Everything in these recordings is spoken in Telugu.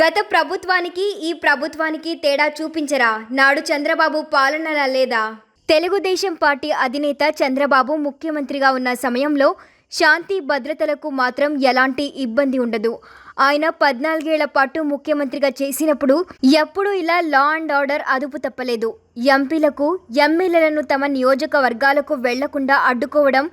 గత ప్రభుత్వానికి ఈ ప్రభుత్వానికి తేడా చూపించరా? నాడు చంద్రబాబు పాలనలా లేదా? తెలుగుదేశం పార్టీ అధినేత చంద్రబాబు ముఖ్యమంత్రిగా ఉన్న సమయంలో శాంతి భద్రతలకు మాత్రం ఎలాంటి ఇబ్బంది ఉండదు. ఆయన పద్నాలుగేళ్ళ పాటు ముఖ్యమంత్రిగా చేసినప్పుడు ఎప్పుడూ ఇలా లా అండ్ ఆర్డర్ అదుపు తప్పలేదు. ఎంపీలకు ఎమ్మెల్యేలను తమ నియోజకవర్గాలకు వెళ్ళకుండా అడ్డుకోవడం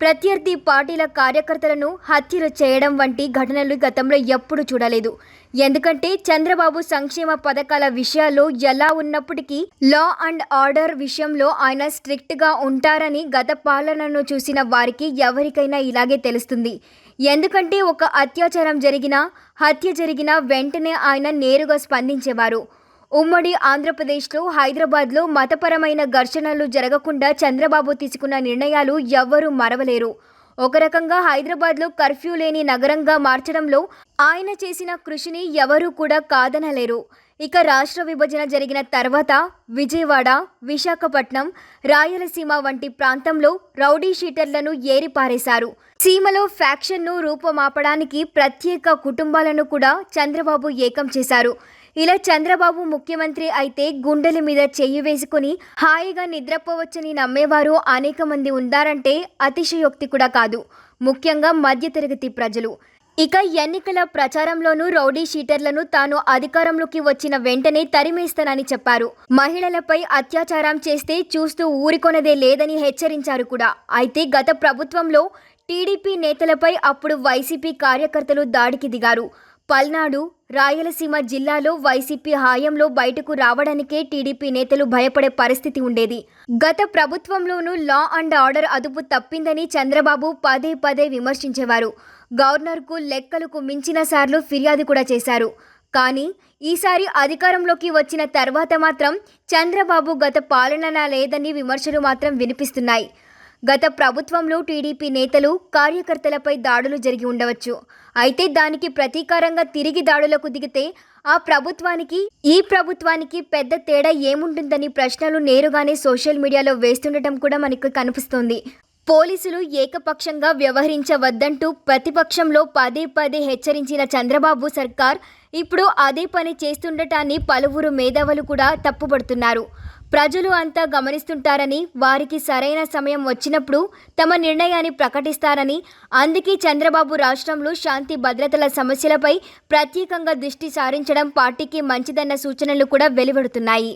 ప్రత్యర్థి పార్టీల కార్యకర్తలను హత్యలు చేయడం వంటి ఘటనలు గతంలో ఎప్పుడు చూడలేదు. ఎందుకంటే చంద్రబాబు సంక్షేమ పథకాల విషయాల్లో ఎలా ఉన్నప్పటికీ లా అండ్ ఆర్డర్ విషయంలో ఆయన స్ట్రిక్ట్గా ఉంటారని గత పాలనను చూసిన వారికి ఎవరికైనా ఇలాగే తెలుస్తుంది. ఎందుకంటే ఒక అత్యాచారం జరిగినా హత్య జరిగినా వెంటనే ఆయన నేరుగా స్పందించేవారు. ఉమ్మడి ఆంధ్రప్రదేశ్లో హైదరాబాద్లో మతపరమైన ఘర్షణలు జరగకుండా చంద్రబాబు తీసుకున్న నిర్ణయాలు ఎవ్వరూ మరవలేరు. ఒక రకంగా హైదరాబాద్లో కర్ఫ్యూ లేని నగరంగా మార్చడంలో ఆయన చేసిన కృషిని ఎవరూ కూడా కాదనలేరు. ఇక రాష్ట్ర విభజన జరిగిన తర్వాత విజయవాడ విశాఖపట్నం రాయలసీమ వంటి ప్రాంతంలో రౌడీ షీటర్లను ఏరిపారేశారు. సీమలో ఫ్యాక్షన్ను రూపమాపడానికి ప్రత్యేక కుటుంబాలను కూడా చంద్రబాబు ఏకం చేశారు. ఇలా చంద్రబాబు ముఖ్యమంత్రి అయితే గుండెల మీద చెయ్యి వేసుకుని హాయిగా నిద్రపోవచ్చని నమ్మేవారు అనేక మంది ఉన్నారంటే అతిశయోక్తి కూడా కాదు. ముఖ్యంగా మధ్యతరగతి ప్రజలు. ఇక ఎన్నికల ప్రచారంలోనూ రౌడీ షీటర్లను తాను అధికారంలోకి వచ్చిన వెంటనే తరిమేస్తానని చెప్పారు. మహిళలపై అత్యాచారం చేస్తే చూస్తూ ఊరికొనదే లేదని హెచ్చరించారు కూడా. అయితే గత ప్రభుత్వంలో టీడీపీ నేతలపై అప్పుడు వైసీపీ కార్యకర్తలు దాడికి దిగారు. పల్నాడు రాయలసీమ జిల్లాలో వైసీపీ హాయంలో బయటకు రావడానికే టీడీపీ నేతలు భయపడే పరిస్థితి ఉండేది. గత ప్రభుత్వంలోనూ లా అండ్ ఆర్డర్ అదుపు తప్పిందని చంద్రబాబు పదే పదే విమర్శించేవారు. గవర్నర్కు లెక్కలకు మించిన సార్లు ఫిర్యాదు కూడా చేశారు. కానీ ఈసారి అధికారంలోకి వచ్చిన తర్వాత మాత్రం చంద్రబాబు గత పాలన లేదని విమర్శలు మాత్రం వినిపిస్తున్నాయి. గత ప్రభుత్వంలో టీడీపీ నేతలు కార్యకర్తలపై దాడులు జరిగి ఉండవచ్చు. అయితే దానికి ప్రతీకారంగా తిరిగి దాడులకు దిగితే ఆ ప్రభుత్వానికి ఈ ప్రభుత్వానికి పెద్ద తేడా ఏముంటుందని ప్రశ్నలు నేరుగానే సోషల్ మీడియాలో వేస్తుండటం కూడా మనకు కనిపిస్తోంది. పోలీసులు ఏకపక్షంగా వ్యవహరించవద్దంటూ ప్రతిపక్షంలో పదే పదే హెచ్చరించిన చంద్రబాబు సర్కార్ ఇప్పుడు అదే పని చేస్తుండటాన్ని పలువురు మేధావులు కూడా తప్పుపడుతున్నారు. ప్రజలు అంతా గమనిస్తుంటారని వారికి సరైన సమయం వచ్చినప్పుడు తమ నిర్ణయాన్ని ప్రకటిస్తారని అందుకే చంద్రబాబు రాష్ట్రంలో శాంతి భద్రతల సమస్యలపై ప్రత్యేకంగా దృష్టి సారించడం పార్టీకి మంచిదన్న సూచనలు కూడా వెలువడుతున్నాయి.